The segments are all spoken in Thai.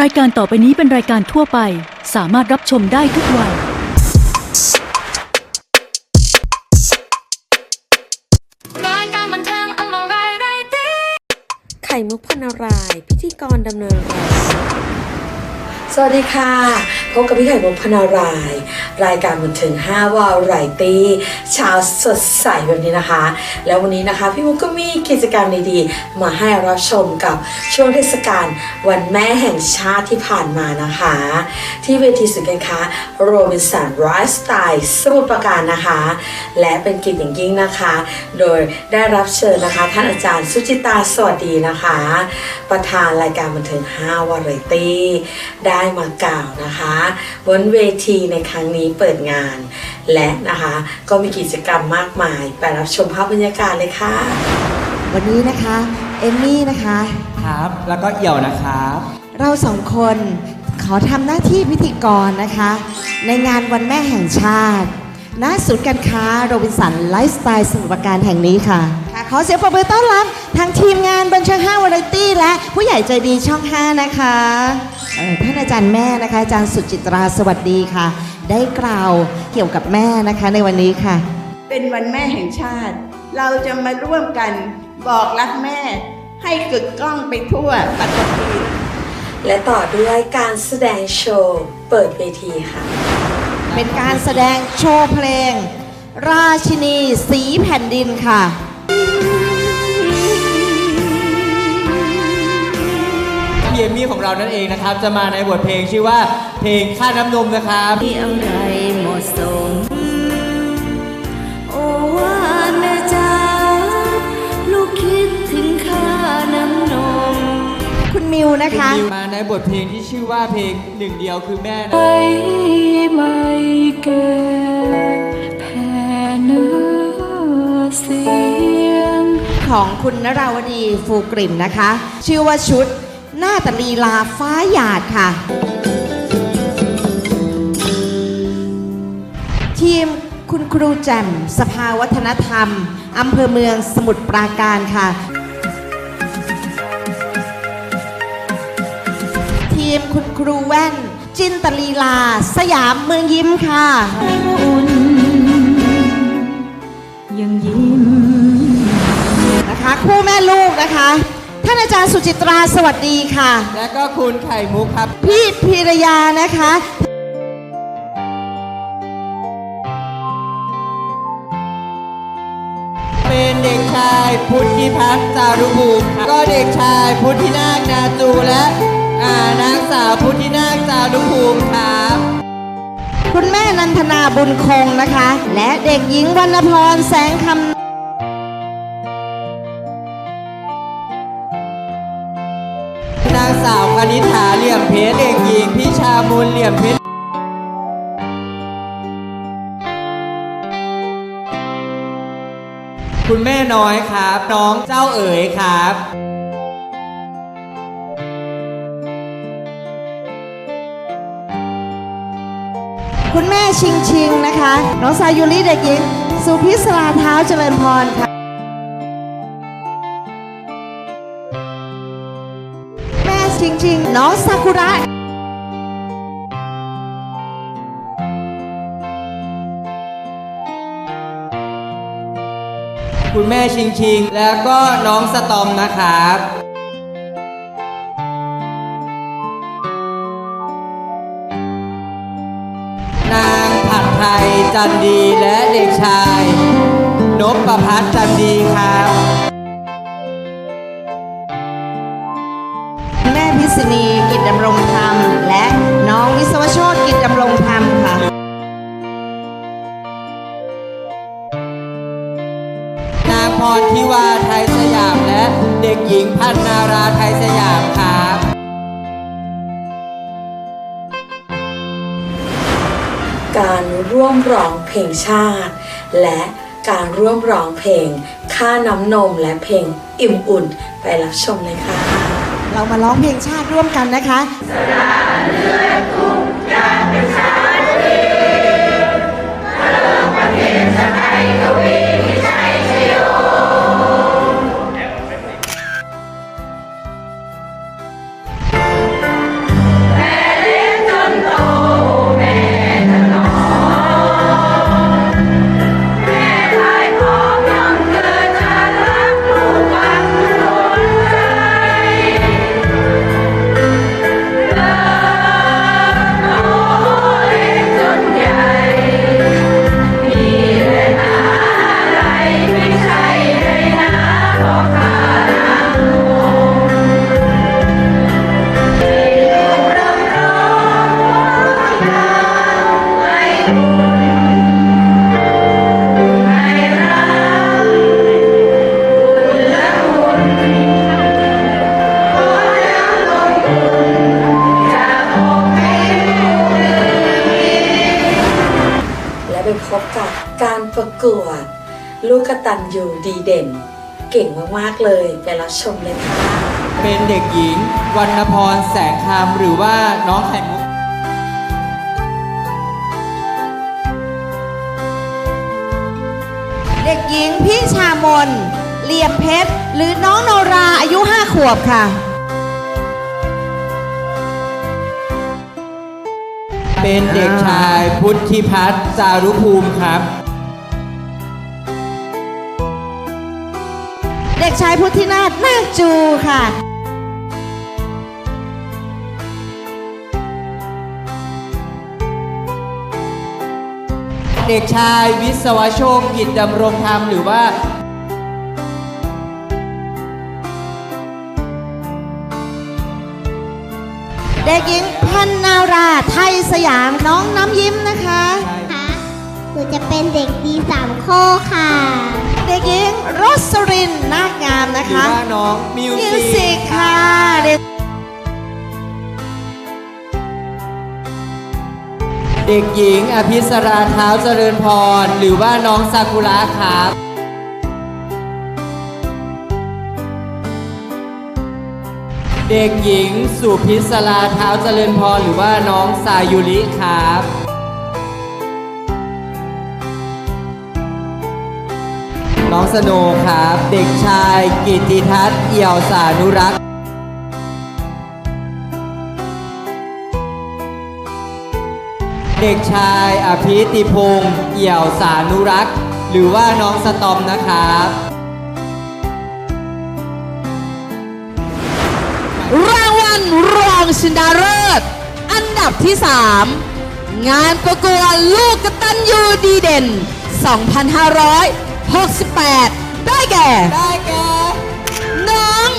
รายการต่อไปนี้เป็นรายการทั่วไป สามารถรับชมได้ทุกวัย รายการบันเทิงอมรายไรตีไข่มุกพนารายณ์พิธีกรดำเนินรายการ สวัสดีค่ะ พบกับพี่ไข่มุกพนาราย รายการบันเทิง5วาไรตี้เช้าสดใสแบบนี้นะคะ แล้ววันนี้นะคะพี่มุกก็มีกิจกรรมดีๆ มาให้รับชมกับช่วงเทศกาลวันแม่แห่งชาติที่ผ่านมานะคะ ที่เวทีสุดการค้าโรบินสันไรสไตล์สมุทรปราการนะคะ และเป็นกิจอย่างยิ่งนะคะ โดยได้รับเชิญนะคะ ท่านอาจารย์สุจิตาสวัสดีนะคะ ประธานรายการบันเทิง5วาไรตี้ได้มากล่าวนะคะบนเวทีในครั้งนี้เปิดงาน และนะคะก็มีกิจกรรมมากมาย ไปรับชมภาพบรรยากาศเลยค่ะ วันนี้นะคะเอมมี่นะคะครับ แล้วก็เอี่ยวนะครับ เราสองคนขอทำหน้าที่พิธีกรนะคะ ในงานวันแม่แห่งชาติณศูนย์การค้าโรบินสันไลฟ์สไตล์สมุทรปราการแห่งนี้ค่ะค่ะขอเสียงปรบมือต้อนรับทางทีมงานบันเทิง5วาไรตี้และผู้ใหญ่ใจดีช่อง 5 นะคะเอ่อ ท่านอาจารย์แม่นะคะอาจารย์สุจิตราสวัสดีค่ะ ได้กล่าวเกี่ยวกับแม่นะคะในวันนี้ค่ะ เป็นวันแม่แห่งชาติ เราจะมาร่วมกันบอกรักแม่ ให้กึกก้องไปทั่วปัตตภีและต่อด้วยการแสดงโชว์เปิดเวทีค่ะ เป็นการแสดงโชว์เพลง ราชินีสีแผ่นดินค่ะ พี่เอมมี่ของเรานั่นเองนะครับ จะมาในบทเพลงชื่อว่าเพลงค่าน้ำนมนะครับมีอะไรเหมาะสมโอ้ว่าแม่จ้าลูกคิดถึงค่าน้ำนม คุณมิวนะคะ มาในบทเพลงที่ชื่อว่าเพลงหนึ่งเดียวคือแม่นะไปไม่เกิดแผ่เนื้อเสียงของคุณนราวดีฟูกลิ่นนะคะ ชื่อว่าชุด หน้าตาลีลาฟ้าหยาดค่ะ ทีมคุณครูแจ่มสภาวัฒนธรรมอำเภอเมืองสมุทรปราการค่ะ ทีมคุณครูแว่น จินตลีลา สยามเมืองยิ้มค่ะอุ่นยังยิ้มนะคะคู่แม่ลูกนะคะ ท่านอาจารย์สุจิตราสวัสดีค่ะ และก็คุณไข่มุกครับ พี่พีรยานะคะเป็นเด็กชายพุทธิพัฒน์จารุภูมิครับก็เด็กชายพุทธินาคนาจูและอ่านางสาวพุทธินาคจารุภูมิครับคุณแม่นันทนาบุญคงนะคะ และเด็กหญิงวรรณพรแสงคำ สาวคณิษฐาเหลี่ยมเพชรเด็กหญิงพิชามูลเหลี่ยมเพชรคุณแม่น้อยครับ น้องเจ้าเอ๋ยครับคุณแม่ชิงชิงนะคะ น้องสายุริเด็กหญิง สุพิศราเท้าเจริญพรค่ะ ริงชิงน้องซากุระคุณแม่ชิงชิง แล้วก็น้องสตอมนะครับ นางผัดไทยจันดีและเด็กชายนพประพัฒน์จันดีครับ ษณีกิจดำรงธรรม และน้องวิศวโชตกิจดำรงธรรมค่ะ นางพรทิวาไทยสยามและเด็กหญิงพันนาราไทยสยามครับการร่วมร้องเพลงชาติ และการร่วมร้องเพลง ค่าน้ำนมและเพลงอิ่มอุ่นไปรับชมเลยค่ะ เรามาร้องเพลงชาติร่วมกันนะคะเดีเด่น เก่งมากๆเลยไปรับชมเลยค่ะเป็นเด็กหญิงวรรณพรแสงคำหรือว่าน้องไข่มุกเด็กหญิงพี่ชามนเหลี่ยมเพชร หรือน้องโนราอายุ5ขวบค่ะ เป็นเด็กชายพุทธิพัฒน์จารุภูมิครับ เด็กชายพุทธินาถนาคจูค่ะเด็กชายวิศวโชคกิจดำรงธรรมหรือว่า เด็กหญิงพันนาราไทยสยามน้องน้ำยิ้มนะคะค่ะหนูจะเป็นเด็กดีสามข้อค่ะเด็กหญิงรสรินนาคงามนะหรือคะว่าน้องมิวมิวสิสิกกค่ะเด็กเด็กหญิงอภิสราเท้าเจริญพร หรือว่าน้องซากุระครับเด็กหญิงสุพิศราเท้าเจริญพร หรือว่าน้องสายุริครับ สโนครับ เด็กชายกิติทัศน์เอี่ยวสานุรักษ์เด็กชายอภิติพงศ์เอี่ยวสานุรักษ์หรือว่าน้องสตอมนะครับรางวัลรองชนะเลิศอันดับที่ 3 งานประกวดลูกกตัญญูดีเด่น 2568 ได้แก่ ได้แก่น้อง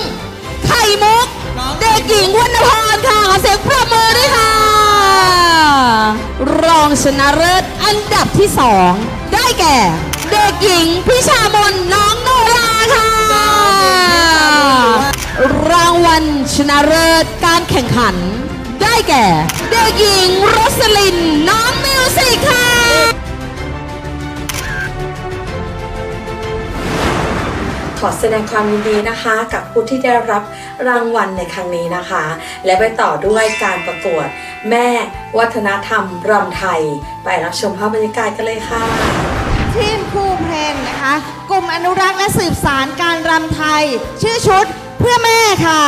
ไข่มุกน้องเด็กหญิงวรรณพรค่ะขอเสียงปรบมือด้วยค่ะ รองชนะเลิศอันดับที่ 2 ได้แก่ เด็กหญิงพิชามนน้องโนราค่ะ รางวัลชนะเลิศการแข่งขัน ได้แก่ เด็กหญิงโรสลินน้องมิวสิกค่ะ ขอแสดงความยินดีนะคะ กับผู้ที่ได้รับรางวัลในครั้งนี้นะคะ และไปต่อด้วยการประกวดแม่วัฒนธรรมรำไทย ไปรับชมภาพบรรยากาศกันเลยค่ะทีมครูเพลงนะคะ กลุ่มอนุรักษ์และสืบสารการรำไทย ชื่อชุดเพื่อแม่ค่ะ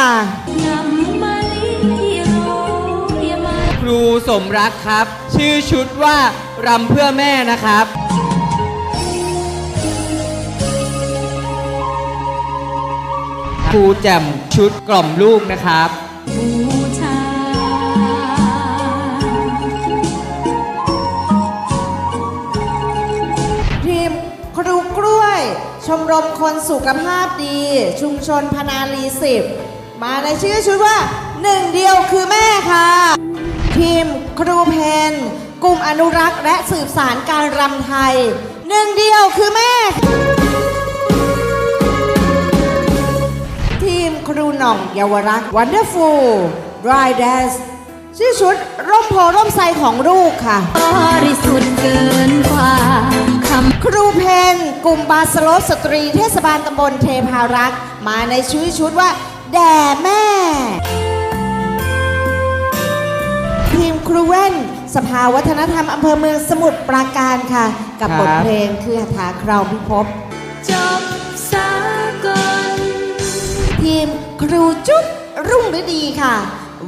ครูสมรักครับ ชื่อชุดว่ารำเพื่อแม่นะครับ รูแจ่มชุดกล่อมลูกนะครับทีมครูกล้วย ชมรมคนสุขภาพดี ชุมชนพนาลีสิบมาในชื่อชุดว่าหนึ่งเดียวคือแม่ค่ะทีมครูเพนกลุ่มอนุรักษ์และสืบสารการรำไทย หนึ่งเดียวคือแม่ ทีมครูหน่องเยาวรักษ์ Wonderful Dry Dance ชื่อชุดร่มโพร่มไทรของลูกค่ะบริสุทธิ์เกินกว่าคำครูเพนกลุ่มบาสโลปสตรี เทศบาลตำบลเทพารักษ์มาในชื่อชุดว่า แด่แม่ ทีมครูเว่นสภาวัฒนธรรมอำเภอเมืองสมุทรปราการค่ะ กับครับบทเพลงคือหาถาคราวพิภพ ครูจุ๊บรุ่งฤดีค่ะ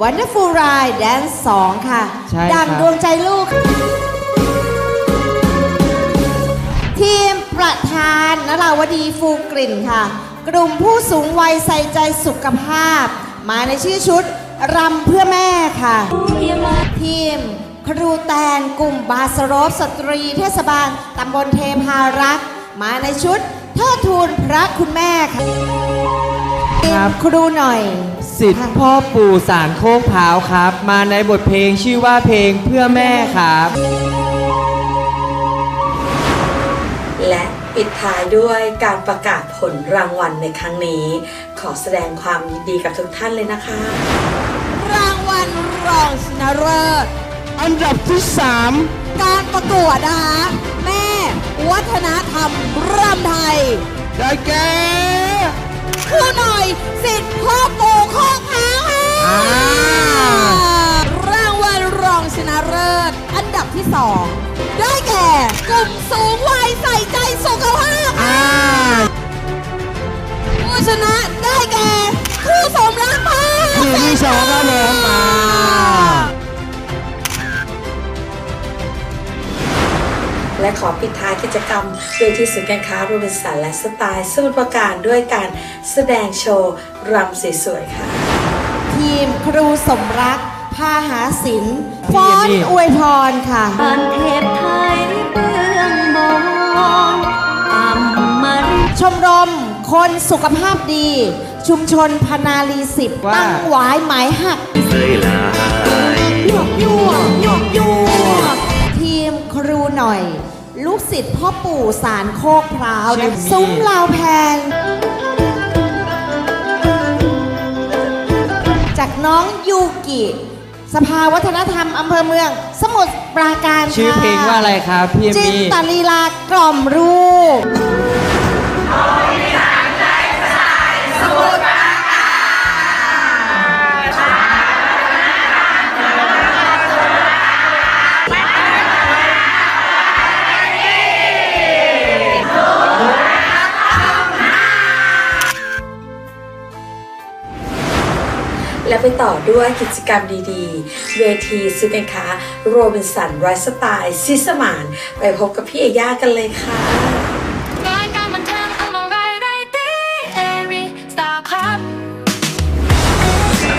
Wonderful Ride Dance 2ค่ะใช่ครับ ดังดวงใจลูก ทีมประธานนราวดีฟูกลิ่นค่ะ กลุ่มผู้สูงวัยใส่ใจสุขภาพ มาในชื่อชุดรำเพื่อแม่ค่ะ ทีมครูแตนกลุ่มบาสโรปสตรีเทศบาลตำบลเทพารักษ์มาในชุดเทิดทูนพระคุณแม่ค่ะ ทีมครูหน่อย สิทธิ์พ่อปู่สารโคกพร้าวครับ มาในบทเพลงชื่อว่าเพลงเพื่อแม่ครับ และปิดท้ายด้วยการประกาศผลรางวัลในครั้งนี้ ขอแสดงความยินดีกับทุกท่านเลยนะคะ รางวัลรองชนะเลิศอันดับที่ 3 การประกวดนะคะแม่ วัฒนธรรมรำไทย ได้แก่ ครูหน่อย สิทธิ์พ่อปู่ข้องหางค่ะรางวัลรองชนะเลิศอันดับที่สองได้แก่กลุ่มสูงวัยใส่ใจสุขภาพค่ะผู้ชนะได้แก่ครูสมรักพ่อทีมที่สองครับผม และขอปิดท้ายกิจกรรมโดยที่ศูนย์การค้าโรบินสันและสไตล์สมุทรปราการด้วยการแสดงโชว์รำสวยๆค่ะ ทีมครูสมรักพาหาศิลป์ฟ้อนอวยพรค่ะบ้านเทพไทยเปื้องมองอำมาริชมรมคนสุขภาพดี ชุมชนพนาลีสิบว่าตั้งหวายหมายหัก ลูกศิษย์พ่อปู่สารโคกพร้าวนะซุ้มลาวแพนจากน้องยูกิ สภาวัฒนธรรมอำเภอเมือง สมุทรปราการค่ะชื่อเพลงว่าอะไรครับพี่เอมจินมี่ ตลีลากล่อมรูป และไปต่อด้วยกิจกรรมดีๆ เวทีสุดการค้าโรบินสันไรสไตล์ซิสมาน ไปพบกับพี่เอย่ากันเลยค่ะรายการบันเทิงอมรายไรตี้เอริสตาร์ครับ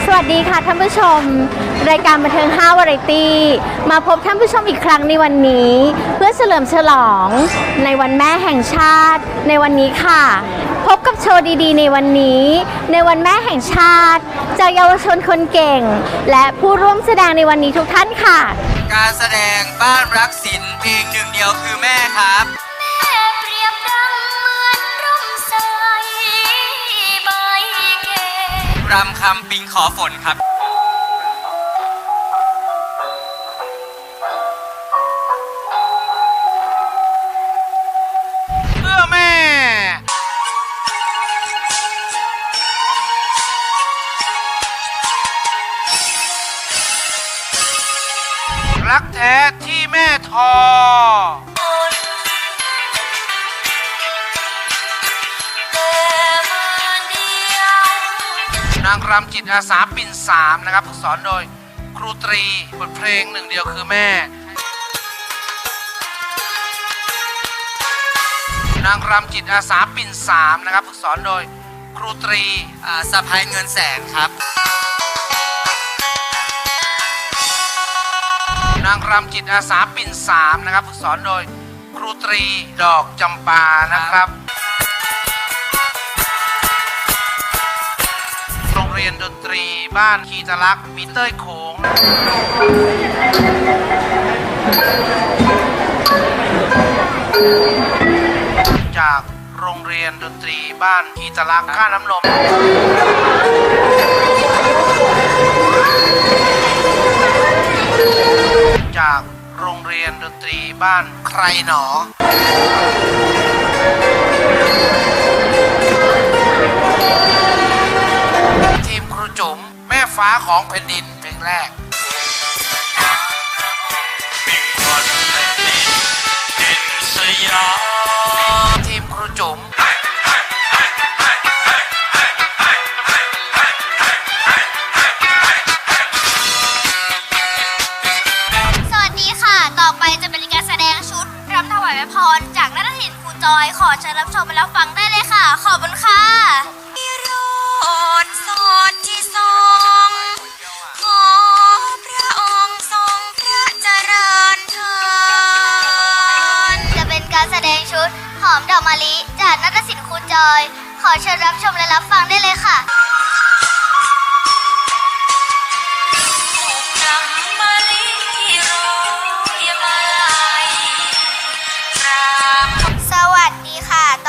สวัสดีค่ะท่านผู้ชม รายการบันเทิง5วาไรตี้มาพบท่านผู้ชมอีกครั้งในวันนี้ เพื่อเฉลิมฉลองในวันแม่แห่งชาติในวันนี้ค่ะ พบกับโชว์ดีๆ ในวันนี้ ในวันแม่แห่งชาติจากเยาวชนคนเก่ง และผู้ร่วมแสดงในวันนี้ทุกท่านค่ะ การแสดงบ้านรักศิลป์เพลงหนึ่งเดียวคือแม่ครับแม่เปรียบดังเหมือนร่มใสใบเกรำคำปิงขอฝนครับ ท่อ นางรำจิตอาสาปิ่นสามนะครับฝึกสอนโดยครูตรีบทเพลงหนึ่งเดียวคือแม่ นางรำจิตอาสาปิ่นสามนะครับฝึกสอนโดยครูตรีสะพายเงินแสนครับ นางรำจิตอาสาปิ่นสามนะครับฝึกสอนโดยครูตรีดอกจำปานะครับ โรงเรียนดนตรีบ้านคีตลักษ์มีเต้ยโขงจากโรงเรียนดนตรีบ้านคีตลักษณ์ค่าน้ำนม บ้านใครหนอ ทีมครูจุ๋มแม่ฟ้าของแผ่นดินเพลงแรกทีมครูจุ๋ม จอยขอเชิญรับชมไปแล้วฟังได้เลยค่ะ ขอบคุณค่ะโรดสดที่ทรงขอพระองค์ทรงพระเจริญเถิดจะเป็นการแสดงชุดหอมดอกมะลิจากนักศิลป์คุณจอย ขอเชิญรับชมและรับฟังได้เลยค่ะ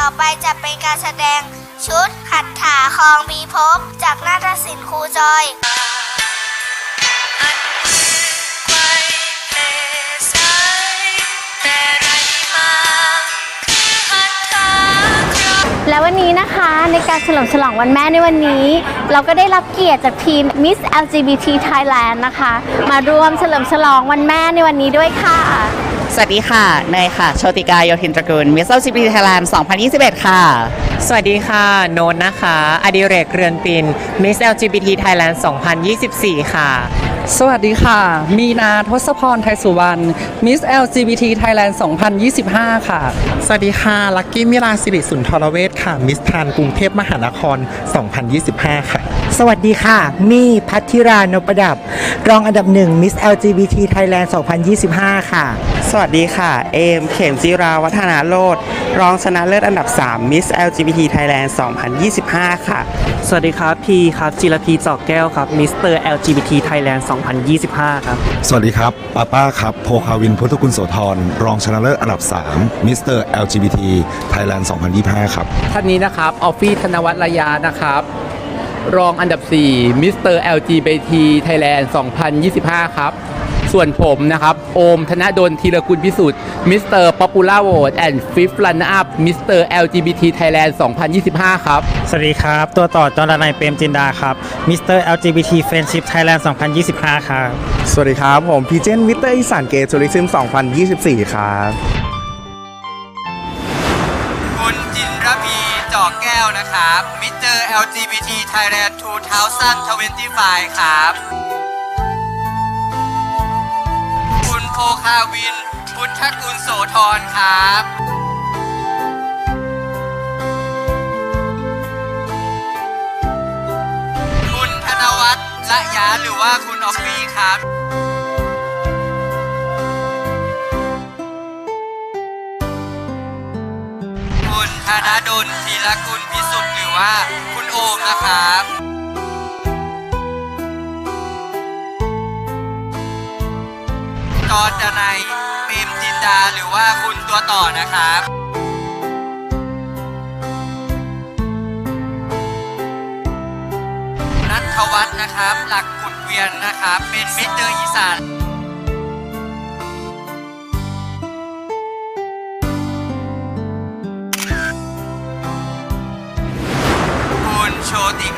ต่อไปจะเป็นการแสดงชุดขัดถาคลองมีภพจากนาฏศิลป์ครูจอยและวันนี้นะคะในการเฉลิมฉลองวันแม่ในวันนี้ เราก็ได้รับเกียรติจากทีม Miss LGBT Thailand นะคะ มาร่วมเฉลิมฉลองวันแม่ในวันนี้ด้วยค่ะ วัสดีค่ะ เนยค่ะ โชติกาโยธินตระกูลมิสเตอร์ซีพีไทยแลนด์2021 ค่ะ สวัสดีค่ะ โนนนะคะ อดิเรกเรือนปิน Miss LGBT Thailand 2024 ค่ะ สวัสดีค่ะ มีนาทศพรไทยสุวรรณมิส LGBT Thailand 2025 ค่ะ สวัสดีค่ะ ลักกี้มิราสิริสุนทรเวชค่ะ มิสทรานกรุงเทพมหานคร 2025 ค่ะ สวัสดีค่ะ มี่พัทธิรานพประดับ รองอันดับหนึ่งมิส LGBT Thailand 2025 ค่ะ สวัสดีค่ะ เอม เข็มจิราวัฒนาโลดรองชนะเลิศอันดับ 3 Miss LGBT Thailand 2025 ค่ะ สวัสดีครับ พีครับ จิรพีจอกแก้วครับมิสเตอร์ LGBT Thailand 2025 ครับ สวัสดีครับป้าป้าครับ โพคาวินพุทธกุลโสธร รองชนะเลิศอันดับ3มิสเตอร์ LGBT Thailand 2025 ครับ ท่านนี้นะครับ ออฟฟี่ธนวัฒน์ระยานะครับ รองอันดับ4มิสเตอร์ LGBT Thailand 2025 ครับ ส่วนผมนะครับ โอมธนดลธีรกุลพิสุทธิ์มิสเตอร์ป๊อปปูล่าโหวตแอนด์ฟิฟรันอัพมิสเตอร์ LGBT Thailand 2025 ครับ สวัสดีครับ ตัวต่อจอร์นายเปรมจินดาครับมิสเตอร์ LGBT Friendship Thailand 2025 ครับ สวัสดีครับ ผมพีเจนมิสเตอร์อีสานเกย์ทัวริซึม2024 ครับ ครับมิสเตอร์ LGBT Thailand 2025 ครับ คุณโพคาวิน พุทธกุลโสธรครับคุณธนวัฒน์ละยาหรือว่าคุณออฟฟี่ครับ นดลธีรกุลพิสุทธิ์หรือว่าคุณโอมนะครับกอดนัยเปรมจินดาหรือว่าคุณตัวต่อนะครับนัทวัฒน์นะครับ หลักขุดเวียนนะครับ เป็นมิสเตอร์อีสาน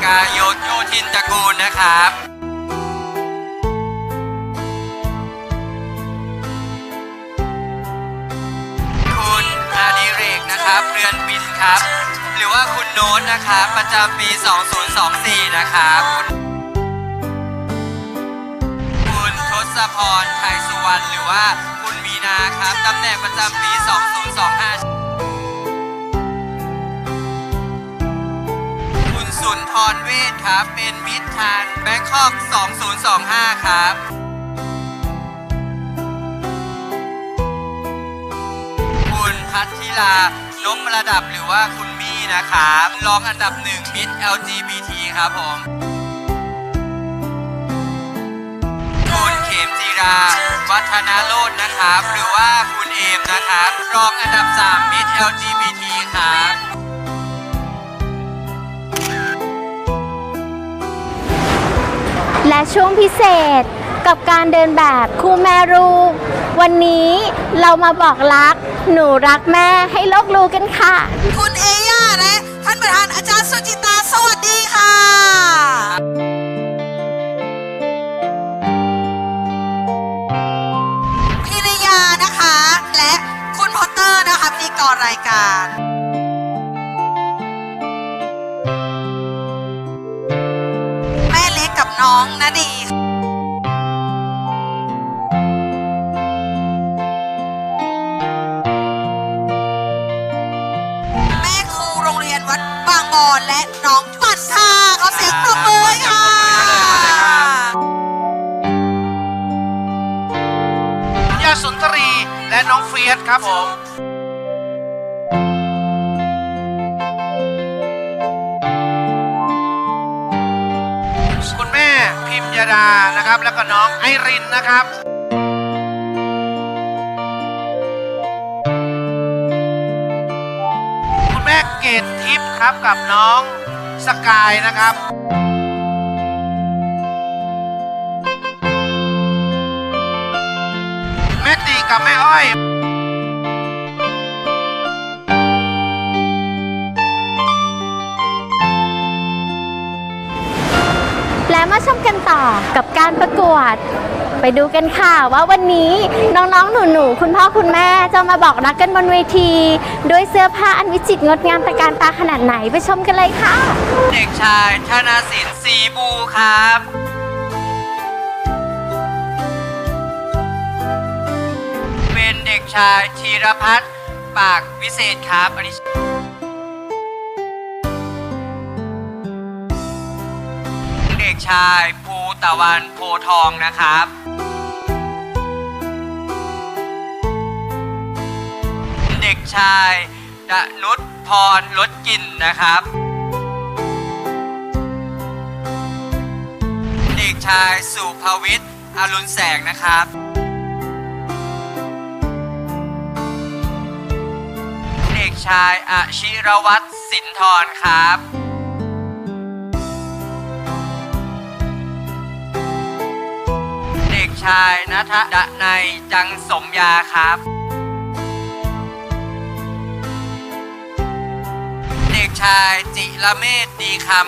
กาโยโยทินตระกูลนะครับคุณอาดิเรกนะครับเรือนบินครับ หรือว่าคุณโน้ตนะครับประจำปี 2024 นะครับ คุณทศพรไทยสุวรรณหรือว่าคุณมีนาครับตำแหน่งประจำปี 2025 สุนทรเวทครับ เป็นมิตรทานแบงคอก 2025 ครับ คุณพัทธิลานพระดับหรือว่าคุณมี่นะครับรองอันดับหนึ่งมิตร LGBT ครับผม คุณเขมจีรา วัฒนาโลดนะครับ หรือว่าคุณเอมนะครับ รองอันดับ 3 มิตร LGBT ครับ และช่วงพิเศษกับการเดินแบบคู่แม่ลูกวันนี้เรามาบอกรัก หนูรักแม่ให้โลกรู้กันค่ะ คุณเอย่าและท่านประธานอาจารย์สุจิตาสวัสดีค่ะ พิริยานะคะ และคุณพอตเตอร์นะคะพิธีกรรายการ น้องนาดี แล้วก็น้องไอรินนะครับคุณแม่เกดทิพย์ครับกับน้องสกายนะครับแม่ตีกับแม่อ้อย มาชมกันต่อกับการประกวด ไปดูกันค่ะว่าวันนี้น้องๆ หนูๆ คุณพ่อคุณแม่จะมาบอกรักกันบนเวที ด้วยเสื้อผ้าอันวิจิตรงดงามตระการตาขนาดไหนไปชมกันเลยค่ะ เด็กชายธนาสินสีบูครับเป็นเด็กชายธีรพัฒน์ปากวิเศษครับอันนี้ กชาย ภูตะวันโพทองนะครับ เด็กชายดนุชพรลดกินนะครับ เด็กชายสุภวิทย์อรุณแสงนะครับ เด็กชายอาชิรวัตรสินทรครับ ชายนัทดะในจังสมยาครับ เด็กชายจิระเมธดีคำ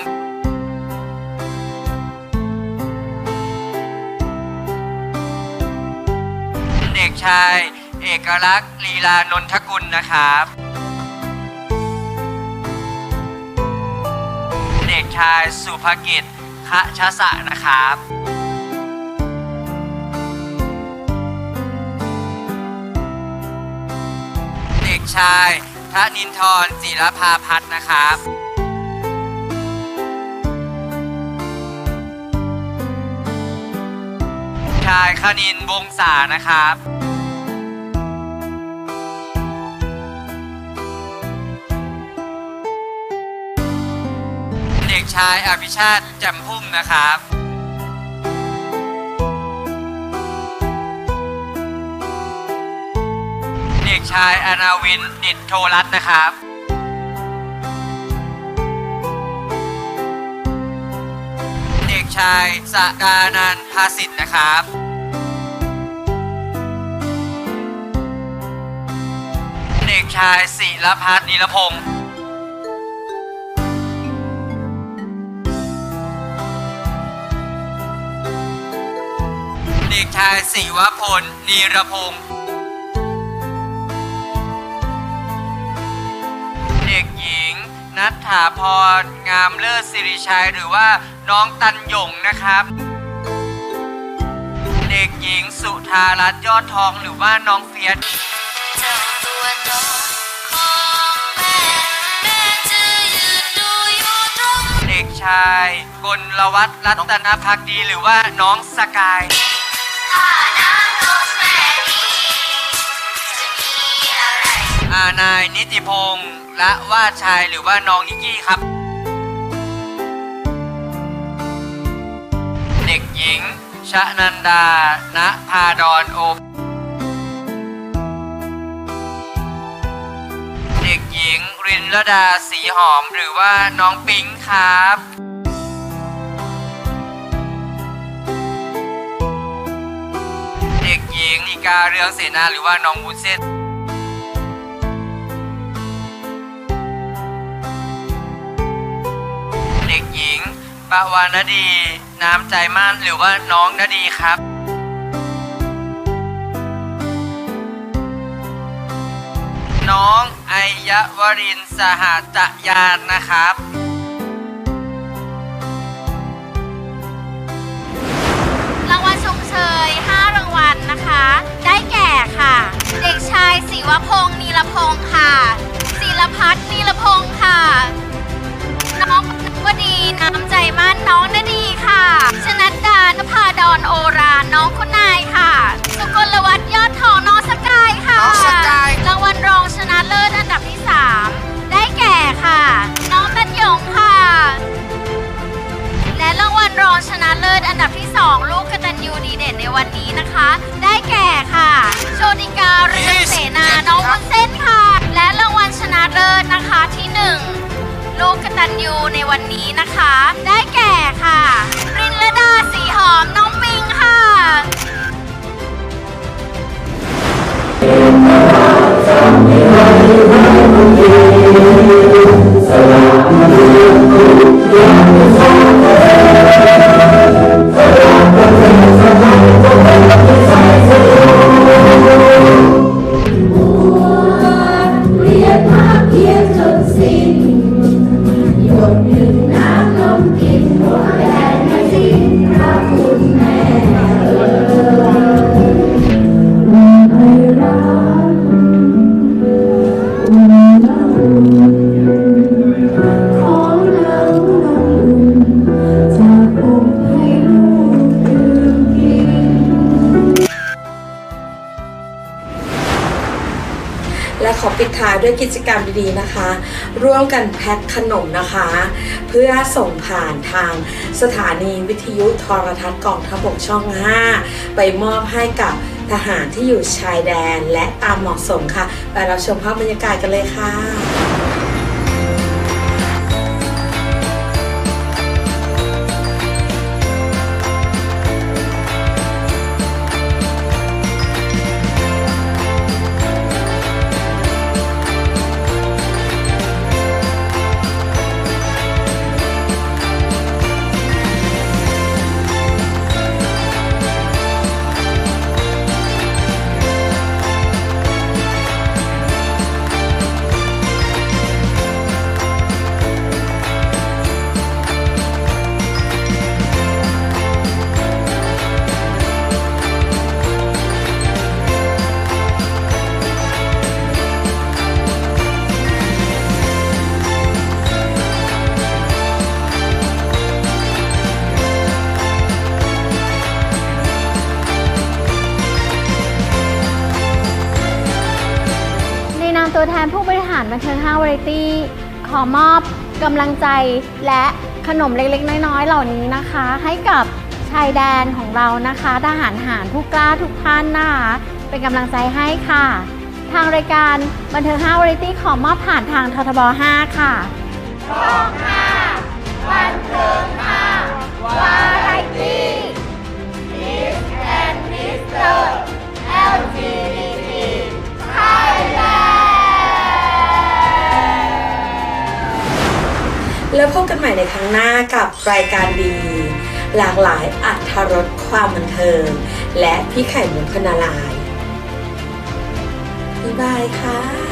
เด็กชาย เอกลักษณ์ลีลานนทกุลนะครับ เด็กชายสุภกิจคะชะสะนะครับ ชายทะนินทรจิรภาพัฒน์นะครับ ชายคณินวงศานะครับ เด็กชายอภิชาติจำพุ่มนะครับ ชายอนาวินดิดโทรัตน์นะครับ เด็กชายสกานันทภาสิทธ์นะครับ เด็กชายศิรพัฒน์นิรพงศ์เด็กชายศิวพลนีรพงศ์ นัทถาพรงามเลิศสิริชัยหรือว่าน้องตันหยงนะครับ เด็กหญิงสุธารัตน์ยอดทองหรือว่าน้องเฟียสเด็กชายกลวัฒน์รัตนพักดีหรือว่าน้องสกายานายนิติพงศ์และวาดชายหรือว่าน้องนิกกี้ครับ เด็กหญิงชะนันดา ณพาดอนโอเด็กหญิง รินลดาสีหอมหรือว่าน้องปิงครับเด็กหญิงนิกาเรืองเสนาหรือว่าน้องวุ้นเส้น ปะวานดี น้ำใจมั่นหรือว่าน้องนดีครับ น้องไอยวรินทร์สหจยานนะครับ รางวัลชมเชย 5 รางวัลนะคะ ได้แก่ค่ะ เด็กชายศิวพงศ์นีรพงศ์ค่ะศิลพัฒน์นีรพงศ์ค่ะ น้อง วดีน้ำใจมั่นน้องนาดีค่ะ ชนัดดานภาดอนโอรานน้องคุณนายค่ะ สุกลวัฒน์ยอดทองน้องสกายค่ะน้องสกายรางวัลรองชนะ ได้แก่ค่ะรินละดาสีหอมน้องปิงค่ะส กรรมดีๆนะคะ ร่วมกันแพ็คขนมนะคะ เพื่อส่งผ่านทางสถานีวิทยุโทรทัศน์กองทัพบกช่อง 5 ไปมอบให้กับทหารที่อยู่ชายแดนและตามเหมาะสมค่ะ ไปรับชมภาพบรรยากาศกันเลยค่ะ Society ขอมอบกำลังใจและขนมเล็กๆ น้อยๆ เหล่านี้นะคะ ให้กับชายแดนของเรานะคะทหารหารผู้กล้าทุกท่านนะคะเป็นกำลังใจให้ค่ะ ทางรายการบันเทิง5 Variety ขอมอบผ่านทางททบ 5 ค่ะช่อง5บันเทิง5 Variety Miss and Mr. LGBT Thailand แล้วพบกันใหม่ในครั้งหน้ากับรายการดี หลากหลายอัธรสความบันเทิง และพี่ไข่มุกพนารายบ๊ายบายค่ะ